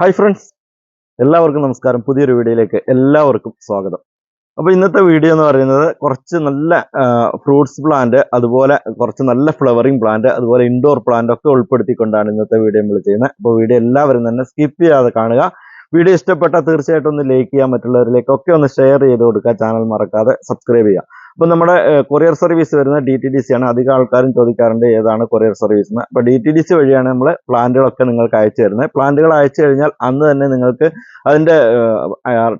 Hi friends എല്ലാവർക്കും നമസ്കാരം. പുതിയൊരു വീഡിയോയിലേക്ക് എല്ലാവർക്കും സ്വാഗതം. അപ്പോൾ ഇന്നത്തെ വീഡിയോ എന്ന് പറയുന്നത് കുറച്ച് നല്ല ഫ്രൂട്ട്സ് പ്ലാന്റ് അതുപോലെ കുറച്ച് നല്ല ഫ്ലവറിങ് പ്ലാന്റ് അതുപോലെ ഇൻഡോർ പ്ലാന്റ് ഒക്കെ ഉൾപ്പെടുത്തിക്കൊണ്ടാണ് ഇന്നത്തെ വീഡിയോ നമ്മൾ ചെയ്യുന്നത്. അപ്പോൾ വീഡിയോ എല്ലാവരും തന്നെ സ്കിപ്പ് ചെയ്യാതെ കാണുക. വീഡിയോ ഇഷ്ടപ്പെട്ടാൽ തീർച്ചയായിട്ടും ഒന്ന് ലൈക്ക് ചെയ്യാൻ മറ്റുള്ളവരിലേക്കൊക്കെ ഒന്ന് ഷെയർ ചെയ്ത് കൊടുക്കുക. ചാനൽ മറക്കാതെ സബ്സ്ക്രൈബ് ചെയ്യുക. അപ്പോൾ നമ്മുടെ കൊറിയർ സർവീസ് വരുന്ന ഡി ടി ഡി സി ആണ്. അധികം ആൾക്കാരും ചോദിക്കാറുണ്ട് ഏതാണ് കൊറിയർ സർവീസ് എന്ന്. അപ്പോൾ ഡി ടി ഡി സി വഴിയാണ് നമ്മൾ പ്ലാന്റുകളൊക്കെ നിങ്ങൾക്ക് അയച്ചു തരുന്നത്. പ്ലാന്റുകൾ അയച്ചു കഴിഞ്ഞാൽ അന്ന് തന്നെ നിങ്ങൾക്ക് അതിന്റെ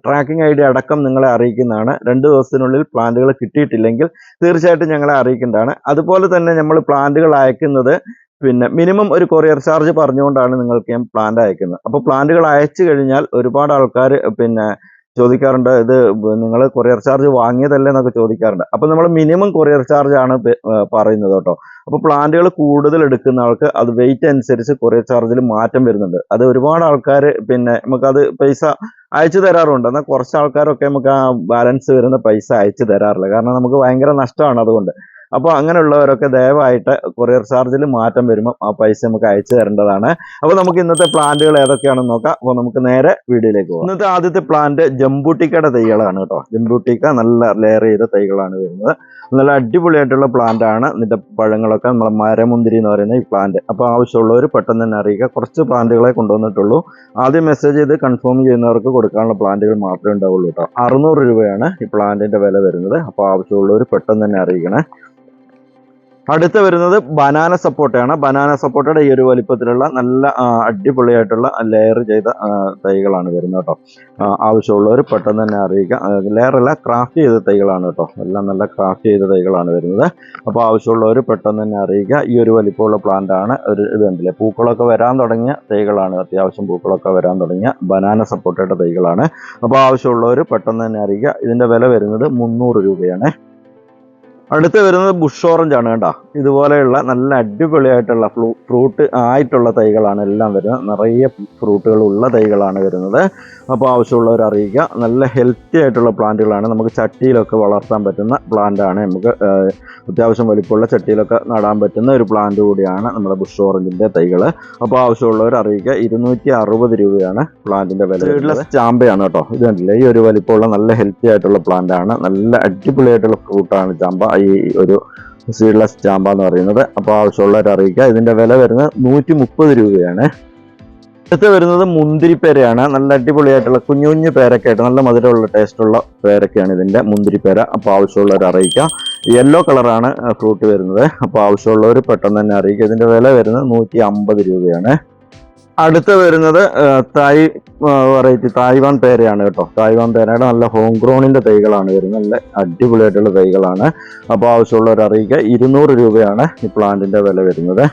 ട്രാക്കിംഗ് ഐ ഡി അടക്കം നിങ്ങളെ അറിയിക്കുന്നതാണ്. രണ്ട് ദിവസത്തിനുള്ളിൽ പ്ലാന്റുകൾ കിട്ടിയിട്ടില്ലെങ്കിൽ തീർച്ചയായിട്ടും ഞങ്ങളെ അറിയിക്കേണ്ടതാണ് അതുപോലെ തന്നെ നമ്മൾ പ്ലാന്റുകൾ അയക്കുന്നത് പിന്നെ മിനിമം ഒരു കൊറിയർ ചാർജ് പറഞ്ഞുകൊണ്ടാണ് നിങ്ങൾക്ക് ഞാൻ പ്ലാന്റ് അയക്കുന്നത്. അപ്പോൾ പ്ലാന്റുകൾ അയച്ചു കഴിഞ്ഞാൽ ഒരുപാട് ആൾക്കാർ പിന്നെ ചോദിക്കാറുണ്ട് ഇത് നിങ്ങൾ കൊറിയർ ചാർജ് വാങ്ങിയതല്ലേ എന്നൊക്കെ ചോദിക്കാറുണ്ട്. അപ്പോൾ നമ്മൾ മിനിമം കൊറിയർ ചാർജ് ആണ് പറയുന്നത് കേട്ടോ. അപ്പോൾ പ്ലാന്റുകൾ കൂടുതൽ എടുക്കുന്ന ആൾക്ക് അത് വെയിറ്റ് അനുസരിച്ച് കൊറിയർ ചാർജിൽ മാറ്റം വരുന്നുണ്ട്. അത് ഒരുപാട് ആൾക്കാർ പിന്നെ നമുക്കത് പൈസ അയച്ചു തരാറുണ്ട്. എന്നാൽ കുറച്ച് ആൾക്കാരൊക്കെ നമുക്ക് ആ ബാലൻസ് വരുന്ന പൈസ അയച്ചു തരാറില്ല. കാരണം നമുക്ക് ഭയങ്കര നഷ്ടമാണ് അതുകൊണ്ട്. അപ്പോൾ അങ്ങനെയുള്ളവരൊക്കെ ദയവായിട്ട് കൊറിയർ ചാർജിൽ മാറ്റം വരുമ്പോൾ ആ പൈസ നമുക്ക് അയച്ചു തരേണ്ടതാണ്. അപ്പോൾ നമുക്ക് ഇന്നത്തെ പ്ലാന്റുകൾ ഏതൊക്കെയാണെന്ന് നോക്കാം. അപ്പോൾ നമുക്ക് നേരെ വീഡിയോയിലേക്ക് പോകാം. ഇന്നത്തെ ആദ്യത്തെ പ്ലാന്റ് ജംബൂട്ടിക്കയുടെ തൈകളാണ് കേട്ടോ. ജംബൂട്ടിക്ക നല്ല ലെയർ ചെയ്ത തൈകളാണ് വരുന്നത്. നല്ല അടിപൊളിയായിട്ടുള്ള പ്ലാന്റാണ് ആണ്. ഇതിന്റെ പഴങ്ങളൊക്കെ നമ്മളെ മരമുന്തിരി എന്ന് പറയുന്ന ഈ പ്ലാന്റ് അപ്പോൾ ആവശ്യമുള്ളവർ പെട്ടെന്ന് തന്നെ അറിയിക്കുക. കുറച്ച് പ്ലാന്റുകളെ കൊണ്ടുവന്നിട്ടുള്ളൂ. ആദ്യം മെസ്സേജ് ചെയ്ത് കൺഫേം ചെയ്യുന്നവർക്ക് കൊടുക്കാനുള്ള പ്ലാന്റുകൾ മാത്രമേ ഉണ്ടാവുള്ളൂ കേട്ടോ. അറുന്നൂറ് രൂപയാണ് ഈ പ്ലാന്റിന്റെ വില വരുന്നത്. അപ്പോൾ ആവശ്യമുള്ളവർ പെട്ടെന്ന് തന്നെ അറിയിക്കണേ. അടുത്ത വരുന്നത് ബനാന സപ്പോട്ടയാണ്. ബനാന സപ്പോട്ടയുടെ ഈ ഒരു വലിപ്പത്തിലുള്ള നല്ല അടിപൊളിയായിട്ടുള്ള ലെയർ ചെയ്ത തൈകളാണ് വരുന്നത് കേട്ടോ. ആവശ്യമുള്ളവർ പെട്ടെന്ന് തന്നെ അറിയിക്കുക ലെയർ അല്ല ക്രാഫ്റ്റ് ചെയ്ത തൈകളാണ് കേട്ടോ. എല്ലാം നല്ല ക്രാഫ്റ്റ് ചെയ്ത തൈകളാണ് വരുന്നത്. അപ്പോൾ ആവശ്യമുള്ളവർ പെട്ടെന്ന് തന്നെ അറിയിക്കുക. ഈ ഒരു വലിപ്പമുള്ള പ്ലാന്റ് ആണ് ഒരു ഇത് പൂക്കളൊക്കെ വരാൻ തുടങ്ങിയ തൈകളാണ്. അത്യാവശ്യം പൂക്കളൊക്കെ വരാൻ തുടങ്ങിയ ബനാന സപ്പോട്ടയുടെ തൈകളാണ്. അപ്പോൾ ആവശ്യമുള്ളവർ പെട്ടെന്ന് തന്നെ അറിയിക്കുക. ഇതിന്റെ വില വരുന്നത് മുന്നൂറ് രൂപയാണ്. അടുത്ത് വരുന്നത് ബുഷ് ഓറഞ്ച് ആണ് കേട്ടോ. ഇതുപോലെയുള്ള നല്ല അടിപൊളിയായിട്ടുള്ള ഫ്ലൂ ഫ്രൂട്ട് ആയിട്ടുള്ള തൈകളാണ് എല്ലാം വരുന്നത്. നിറയെ ഫ്രൂട്ടുകൾ ഉള്ള തൈകളാണ് വരുന്നത്. അപ്പോൾ ആവശ്യമുള്ളവർ അറിയിക്കുക. നല്ല ഹെൽത്തി ആയിട്ടുള്ള പ്ലാന്റുകളാണ്. നമുക്ക് ചട്ടിയിലൊക്കെ വളർത്താൻ പറ്റുന്ന പ്ലാന്റാണ് നമുക്ക് അത്യാവശ്യം വലിപ്പമുള്ള ചട്ടിയിലൊക്കെ നടാൻ പറ്റുന്ന ഒരു പ്ലാന്റ് കൂടിയാണ് നമ്മുടെ ബുഷ് ഓറഞ്ചിന്റെ തൈകൾ. അപ്പോൾ ആവശ്യമുള്ളവർ അറിയിക്കുക. ഇരുന്നൂറ്റി അറുപത് രൂപയാണ് പ്ലാന്റിന്റെ വില വീട്ടിലെ ചാമ്പയാണ് കേട്ടോ. ഇത് കണ്ടില്ലേ ഈ ഒരു വലിപ്പമുള്ള നല്ല ഹെൽത്തി ആയിട്ടുള്ള പ്ലാന്റാണ് നല്ല അടിപൊളിയായിട്ടുള്ള ഫ്രൂട്ടാണ് ചാമ്പ. ഈ ഒരു സീഡ്ലെസ് ചാമ്പ എന്ന് പറയുന്നത്. അപ്പോൾ ആവശ്യമുള്ളവർ അറിയിക്കുക. ഇതിന്റെ വില വരുന്നത് നൂറ്റി മുപ്പത് രൂപയാണ്. അടുത്ത് വരുന്നത് മുന്തിരിപ്പേരയാണ്. നല്ല അടിപൊളിയായിട്ടുള്ള കുഞ്ഞു കുഞ്ഞു പേരൊക്കെ ആയിട്ട് നല്ല മധുരമുള്ള ടേസ്റ്റുള്ള പേരൊക്കെയാണ് ഇതിന്റെ മുന്തിരിപ്പേര. അപ്പോൾ ആവശ്യമുള്ളവർ അറിയിക്കുക. യെല്ലോ കളറാണ് ഫ്രൂട്ട് വരുന്നത്. അപ്പോൾ ആവശ്യമുള്ളവർ പെട്ടെന്ന് തന്നെ അറിയിക്കുക. ഇതിന്റെ വില വരുന്നത് നൂറ്റി രൂപയാണ്. അടുത്ത് വരുന്നത് തായ് വെറൈറ്റി തായ്വാൻ പേരയാണ് കേട്ടോ. തായ്വാൻ പേരയുടെ നല്ല ഹോം ഗ്രോണിന്റെ തൈകളാണ് വരുന്നത്. നല്ല അടിപൊളിയായിട്ടുള്ള തൈകളാണ്. അപ്പോൾ ആവശ്യമുള്ളവർ അറിയിക്കുക. ഇരുന്നൂറ് രൂപയാണ് ഈ പ്ലാന്റിന്റെ വില വരുന്നത്.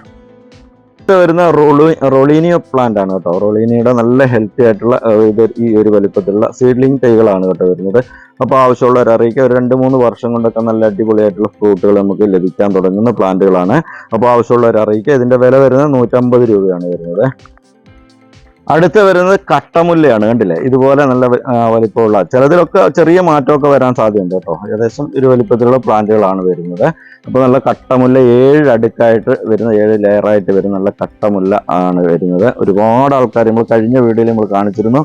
അടുത്ത് വരുന്ന റോളി റോളീനിയോ പ്ലാന്റ് ആണ് കേട്ടോ. റോളീനിയുടെ നല്ല ഹെൽത്തി ആയിട്ടുള്ള ഈ ഒരു വലിപ്പത്തിലുള്ള സീഡ്ലിംഗ് തൈകളാണ് കേട്ടോ വരുന്നത്. അപ്പോൾ ആവശ്യമുള്ളവർ അറിയിക്കുക. ഒരു രണ്ട് മൂന്ന് വർഷം കൊണ്ടൊക്കെ നല്ല അടിപൊളിയായിട്ടുള്ള ഫ്രൂട്ടുകൾ നമുക്ക് ലഭിക്കാൻ തുടങ്ങുന്ന പ്ലാന്റുകളാണ് അപ്പോൾ ആവശ്യമുള്ളവർ അറിയിക്കുക. ഇതിന്റെ വില വരുന്നത് നൂറ്റമ്പത് രൂപയാണ് വരുന്നത്. അടുത്ത് വരുന്നത് കട്ടമുല്ലയാണ് കണ്ടില്ലേ? ഇതുപോലെ നല്ല വലിപ്പമുള്ള. ചിലതിലൊക്കെ ചെറിയ മാറ്റമൊക്കെ വരാൻ സാധ്യതയുണ്ട് കേട്ടോ. ഏകദേശം ഒരു വലിപ്പത്തിലുള്ള പ്ലാന്റുകളാണ് വരുന്നത്. അപ്പോൾ നല്ല കട്ടമുല്ല ഏഴ് അടുക്കായിട്ട് വരുന്ന ഏഴ് ലെയറായിട്ട് വരുന്ന നല്ല കട്ടമുല്ല ആണ് വരുന്നത്. ഒരുപാട് ആൾക്കാർ നമ്മൾ കഴിഞ്ഞ വീഡിയോയിൽ നമ്മൾ കാണിച്ചിരുന്നു.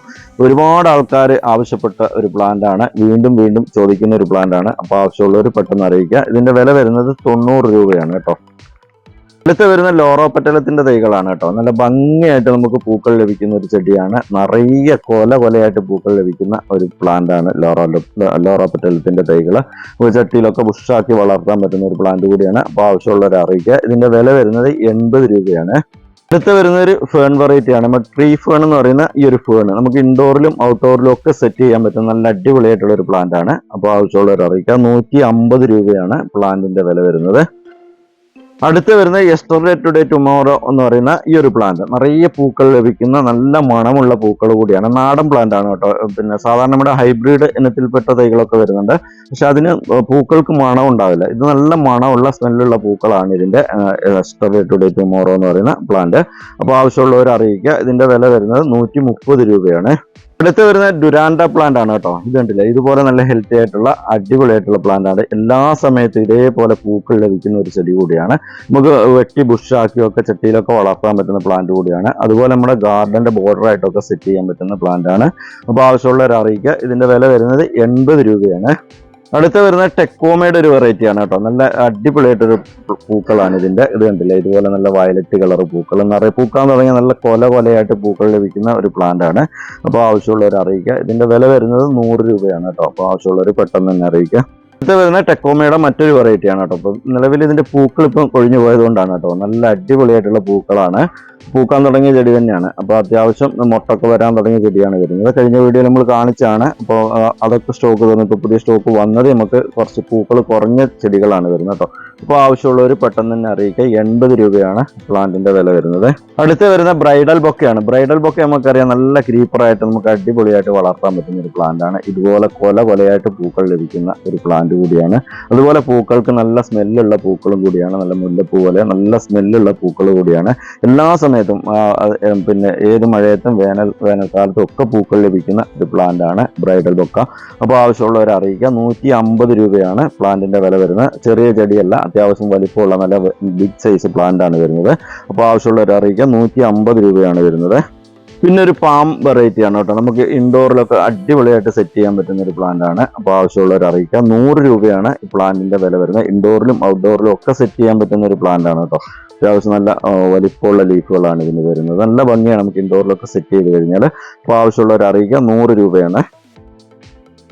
ഒരുപാട് ആൾക്കാർ ആവശ്യപ്പെട്ട ഒരു പ്ലാന്റ് ആണ് വീണ്ടും വീണ്ടും ചോദിക്കുന്ന ഒരു പ്ലാന്റ് ആണ് അപ്പോൾ ആവശ്യമുള്ളവർ പെട്ടെന്ന് അറിയിക്കുക. ഇതിന്റെ വില വരുന്നത് തൊണ്ണൂറ് രൂപയാണ് കേട്ടോ. അടുത്ത് വരുന്ന ലോറോ പട്ടലത്തിന്റെ തൈകളാണ് കേട്ടോ. നല്ല ഭംഗിയായിട്ട് നമുക്ക് പൂക്കൾ ലഭിക്കുന്ന ഒരു ചെടിയാണ്. നിറയെ കൊല കൊലയായിട്ട് പൂക്കൾ ലഭിക്കുന്ന ഒരു പ്ലാന്റ് ആണ് ലോറോ ലോറോപെറ്റലത്തിന്റെ തൈകൾ. ഒരു ചട്ടിയിലൊക്കെ ബുഷാക്കി വളർത്താൻ പറ്റുന്ന ഒരു പ്ലാന്റ് കൂടിയാണ്. അപ്പോൾ ആവശ്യമുള്ളവർ അറിയിക്കുക. ഇതിന്റെ വില വരുന്നത് എൺപത് രൂപയാണ്. അടുത്ത് വരുന്ന ഒരു ഫേൺ വെറൈറ്റി ആണ്. നമ്മുടെ ട്രീ ഫേൺ എന്ന് പറയുന്ന ഈ ഒരു ഫേൺ നമുക്ക് ഇൻഡോറിലും ഔട്ട്ഡോറിലും ഒക്കെ സെറ്റ് ചെയ്യാൻ പറ്റുന്ന നല്ല അടിപൊളിയായിട്ടുള്ള ഒരു പ്ലാന്റ് ആണ്. അപ്പോൾ ആവശ്യമുള്ളവർ അറിയിക്കുക. നൂറ്റി രൂപയാണ് പ്ലാന്റിന്റെ വില വരുന്നത്. അടുത്ത് വരുന്ന യെസ്റ്റർഡേ ടുഡേ ടുമോറോ എന്ന് പറയുന്ന ഈ ഒരു പ്ലാന്റ് നിറയെ പൂക്കൾ ലഭിക്കുന്ന നല്ല മണമുള്ള പൂക്കൾ കൂടിയാണ്. നാടൻ പ്ലാന്റ് ആണ് കേട്ടോ. പിന്നെ സാധാരണ നമ്മുടെ ഹൈബ്രിഡ് ഇനത്തിൽപ്പെട്ട തൈകളൊക്കെ വരുന്നുണ്ട്. പക്ഷെ അതിന് പൂക്കൾക്ക് മണം ഉണ്ടാവില്ല. ഇത് നല്ല മണമുള്ള സ്മെല്ലുള്ള പൂക്കളാണ് ഇതിന്റെ യെസ്റ്റർഡേ ടുഡേ ടുമോറോ എന്ന് പറയുന്ന പ്ലാന്റ് അപ്പോൾ ആവശ്യമുള്ളവർ അറിയിക്കുക. ഇതിന്റെ വില വരുന്നത് നൂറ്റി രൂപയാണ്. അടുത്ത് വരുന്ന ഡുരാൻഡ പ്ലാന്റ് ആണ് കേട്ടോ. ഇത് കണ്ടില്ലേ? ഇതുപോലെ നല്ല ഹെൽത്തി ആയിട്ടുള്ള അടിപൊളിയായിട്ടുള്ള പ്ലാന്റ് ആണ്. എല്ലാ സമയത്തും ഇതേപോലെ പൂക്കൾ ലഭിക്കുന്ന ഒരു ചെടി കൂടിയാണ്. നമുക്ക് വെട്ടി ബുഷാക്കിയോ ഒക്കെ ചട്ടിയിലൊക്കെ വളർത്താൻ പറ്റുന്ന പ്ലാന്റ് കൂടിയാണ്. അതുപോലെ നമ്മുടെ ഗാർഡന്റെ ബോർഡർ ആയിട്ടൊക്കെ സെറ്റ് ചെയ്യാൻ പറ്റുന്ന പ്ലാന്റ് ആണ്. അപ്പോൾ ആവശ്യമുള്ളവർ അറിയിക്കുക. ഇതിന്റെ വില വരുന്നത് എൺപത് രൂപയാണ്. അടുത്ത് വരുന്ന ടെക്കോമയുടെ ഒരു വെറൈറ്റി ആണ് കേട്ടോ. നല്ല അടിപൊളിയായിട്ടൊരു പൂക്കളാണ് ഇതിന്റെ ഇത് കണ്ടില്ലേ? ഇതുപോലെ നല്ല വയലറ്റ് കളർ പൂക്കൾ. നിറയെ പൂക്കാൻ തുടങ്ങിയ നല്ല കൊല കൊലയായിട്ട് പൂക്കൾ ലഭിക്കുന്ന ഒരു പ്ലാന്റ് ആണ്. അപ്പോൾ ആവശ്യമുള്ളവർ അറിയിക്കുക. ഇതിന്റെ വില വരുന്നത് നൂറ് രൂപയാണ് കേട്ടോ. അപ്പോൾ ആവശ്യമുള്ളവർ പെട്ടെന്ന് തന്നെ അറിയിക്കുക. അടുത്ത് വരുന്ന ടെക്കോമയുടെ മറ്റൊരു വെറൈറ്റി ആണ് കേട്ടോ. അപ്പം നിലവിൽ ഇതിന്റെ പൂക്കൾ ഇപ്പം കൊഴിഞ്ഞു പോയതുകൊണ്ടാണ് കേട്ടോ. നല്ല അടിപൊളിയായിട്ടുള്ള പൂക്കളാണ്. പൂക്കാൻ തുടങ്ങിയ ചെടി തന്നെയാണ്. അപ്പോൾ അത്യാവശ്യം മുട്ടൊക്കെ വരാൻ തുടങ്ങിയ ചെടിയാണ് വരുന്നത് കഴിഞ്ഞ വീഡിയോ നമ്മൾ കാണിച്ചാണ് അപ്പോൾ അതൊക്കെ സ്റ്റോക്ക് തന്നു ഇപ്പോൾ പുതിയ സ്റ്റോക്ക് വന്നത് നമുക്ക് കുറച്ച് പൂക്കൾ കുറഞ്ഞ ചെടികളാണ് വരുന്നത് കേട്ടോ. അപ്പോൾ ആവശ്യമുള്ളവർ പെട്ടെന്ന് തന്നെ അറിയിക്കുക. എൺപത് രൂപയാണ് പ്ലാന്റിന്റെ വില വരുന്നത്. അടുത്ത് വരുന്ന ബ്രൈഡൽ ബൊക്കെയാണ്. ബ്രൈഡൽ ബൊക്കെ നമുക്കറിയാം നല്ല ക്രീപ്പറായിട്ട് നമുക്ക് അടിപൊളിയായിട്ട് വളർത്താൻ പറ്റുന്ന ഒരു പ്ലാന്റാണ് ഇതുപോലെ കൊല കൊലയായിട്ട് പൂക്കൾ ലഭിക്കുന്ന ഒരു പ്ലാന്റ് കൂടിയാണ്. അതുപോലെ പൂക്കൾക്ക് നല്ല സ്മെല്ലുള്ള പൂക്കളും കൂടിയാണ്. നല്ല മുല്ലപ്പൂ പോലെ നല്ല സ്മെല്ലുള്ള പൂക്കൾ കൂടിയാണ്. എല്ലാ സമയത്തും പിന്നെ ഏത് മഴയത്തും വേനൽ വേനൽക്കാലത്തും ഒക്കെ പൂക്കൾ ലഭിക്കുന്ന ഒരു പ്ലാന്റ് ആണ് ബ്രൈഡൽ ബൊക്ക. അപ്പോൾ ആവശ്യമുള്ളവരെ അറിയിക്കുക. നൂറ്റി അമ്പത് രൂപയാണ് പ്ലാന്റിന്റെ വില വരുന്നത്. ചെറിയ ചെടിയല്ല അത്യാവശ്യം വലിപ്പമുള്ള നല്ല ബിഗ് സൈസ് പ്ലാന്റ് ആണ് വരുന്നത്. അപ്പോൾ ആവശ്യമുള്ളവരെ അറിയിക്കാം. നൂറ്റി അമ്പത് രൂപയാണ് വരുന്നത്. പിന്നെ ഒരു പാം വെറൈറ്റി ആണ് കേട്ടോ. നമുക്ക് ഇൻഡോറിലൊക്കെ അടിപൊളിയായിട്ട് സെറ്റ് ചെയ്യാൻ പറ്റുന്ന ഒരു പ്ലാന്റ് ആണ്. അപ്പോൾ ആവശ്യമുള്ളവർ അറിയിക്കാം. നൂറ് രൂപയാണ് ഈ പ്ലാന്റിന്റെ വില വരുന്നത്. ഇൻഡോറിലും ഔട്ട്ഡോറിലും ഒക്കെ സെറ്റ് ചെയ്യാൻ പറ്റുന്ന ഒരു പ്ലാന്റ് ആണ് കേട്ടോ. അത്യാവശ്യം നല്ല വലിപ്പമുള്ള ലീഫുകളാണ് ഇതിന് വരുന്നത്. നല്ല ഭംഗിയാണ് നമുക്ക് ഇൻഡോറിലൊക്കെ സെറ്റ് ചെയ്ത് കഴിഞ്ഞാൽ അപ്പോൾ ആവശ്യമുള്ളവർ അറിയിക്കാം. നൂറ് രൂപയാണ്.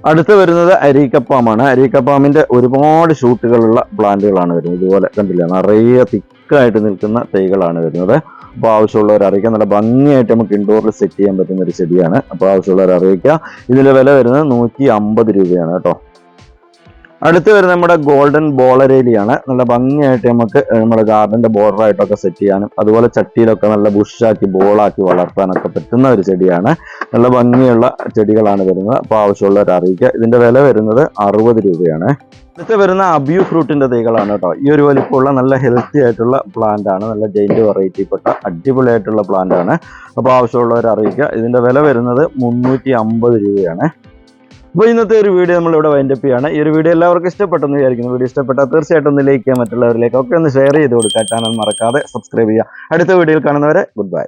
അടുത്ത് വരുന്നത് അരീക്കപ്പാമാണ്. അരീക്കപ്പാമിന്റെ ഒരുപാട് ഷൂട്ടുകളുള്ള പ്ലാന്റുകളാണ് വരുന്നത്. ഇതുപോലെ കണ്ടില്ല നിറയെ തിക്കായിട്ട് നിൽക്കുന്ന തൈകളാണ് വരുന്നത്. അപ്പോൾ ആവശ്യമുള്ളവർ അറിയിക്കുക നല്ല ഭംഗിയായിട്ട് നമുക്ക് ഇൻഡോറിൽ സെറ്റ് ചെയ്യാൻ പറ്റുന്ന ഒരു ചെടിയാണ്. അപ്പോൾ ആവശ്യമുള്ളവർ അറിയിക്കുക ഇതിന്റെ വില വരുന്നത് നൂറ്റി അമ്പത് രൂപയാണ് കേട്ടോ. അടുത്ത് വരുന്നത് നമ്മുടെ ഗോൾഡൻ ബോളരേലിയാണ് നല്ല ഭംഗിയായിട്ട് നമുക്ക് നമ്മുടെ ഗാർഡന്റെ ബോർഡറായിട്ടൊക്കെ സെറ്റ് ചെയ്യാനും അതുപോലെ ചട്ടിയിലൊക്കെ നല്ല ബുഷാക്കി ബോളാക്കി വളർത്താനൊക്കെ പറ്റുന്ന ഒരു ചെടിയാണ്. നല്ല ഭംഗിയുള്ള ചെടികളാണ് വരുന്നത്. അപ്പോൾ ആവശ്യമുള്ളവർ അറിയിക്കുക. ഇതിന്റെ വില വരുന്നത് അറുപത് രൂപയാണ്. അടുത്ത് വരുന്ന അബ്യൂ ഫ്രൂട്ടിന്റെ തൈകളാണ് കേട്ടോ. ഈ ഒരു വലിപ്പമുള്ള നല്ല ഹെൽത്തി ആയിട്ടുള്ള പ്ലാന്റ് ആണ്. നല്ല ജൈന്റ് വെറൈറ്റിപ്പെട്ട അടിപൊളിയായിട്ടുള്ള പ്ലാന്റ് ആണ്. അപ്പോൾ ആവശ്യമുള്ളവർ അറിയിക്കുക. ഇതിന്റെ വില വരുന്നത് മുന്നൂറ്റി രൂപയാണ്. അപ്പോൾ ഇന്നത്തെ ഒരു വീഡിയോ നമ്മൾ ഇവിടെ വൈൻഡപ്പ് ചെയ്യാണ്. ഈ ഒരു വീഡിയോ എല്ലാവർക്കും ഇഷ്ടപ്പെട്ടെന്ന് വിചാരിക്കുന്നു. വീഡിയോ ഇഷ്ടപ്പെട്ടാൽ തീർച്ചയായിട്ടും ഒന്ന് ലൈക്ക് ചെയ്യാൻ മറ്റുള്ളവരിലേക്ക് ഒക്കെ ഒന്ന് ഷെയർ ചെയ്ത് കൊടുക്കുക. ചാനൽ മറക്കാതെ സബ്സ്ക്രൈബ് ചെയ്യുക. അടുത്ത വീഡിയോയിൽ കാണുന്നവരെ ഗുഡ് ബൈ